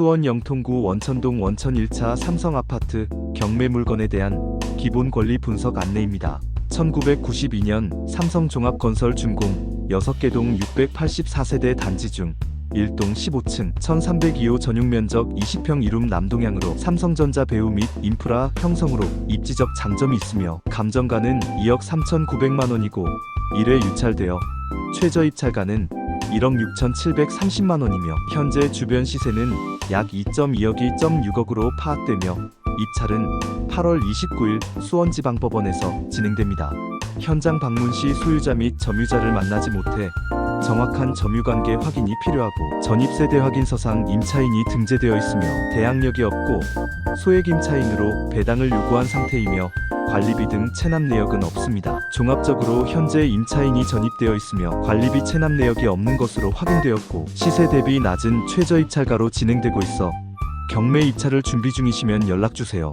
수원 영통구 원천동 원천 1차 삼성아파트 경매 물건에 대한 기본 권리 분석 안내입니다. 1992년 삼성종합건설 준공 6개 동 684세대 단지 중 1동 15층 1302호 전용 면적 20평 이룸 남동향으로 삼성전자 배후 및 인프라 형성으로 입지적 장점이 있으며 감정가는 2억 3,900만 원이고 1회 유찰되어 최저 입찰가는 1억 6,730만 원이며 현재 주변 시세는 약 2.2억이 1.6억으로 파악되며 입찰은 8월 29일 수원지방법원에서 진행됩니다. 현장 방문 시 소유자 및 점유자를 만나지 못해 정확한 점유관계 확인이 필요하고 전입세대 확인서상 임차인이 등재되어 있으며 대항력이 없고 소액 임차인으로 배당을 요구한 상태이며 관리비 등 체납 내역은 없습니다. 종합적으로 현재 임차인이 전입되어 있으며 관리비 체납 내역이 없는 것으로 확인되었고 시세 대비 낮은 최저 입찰가로 진행되고 있어 경매 입찰을 준비 중이시면 연락 주세요.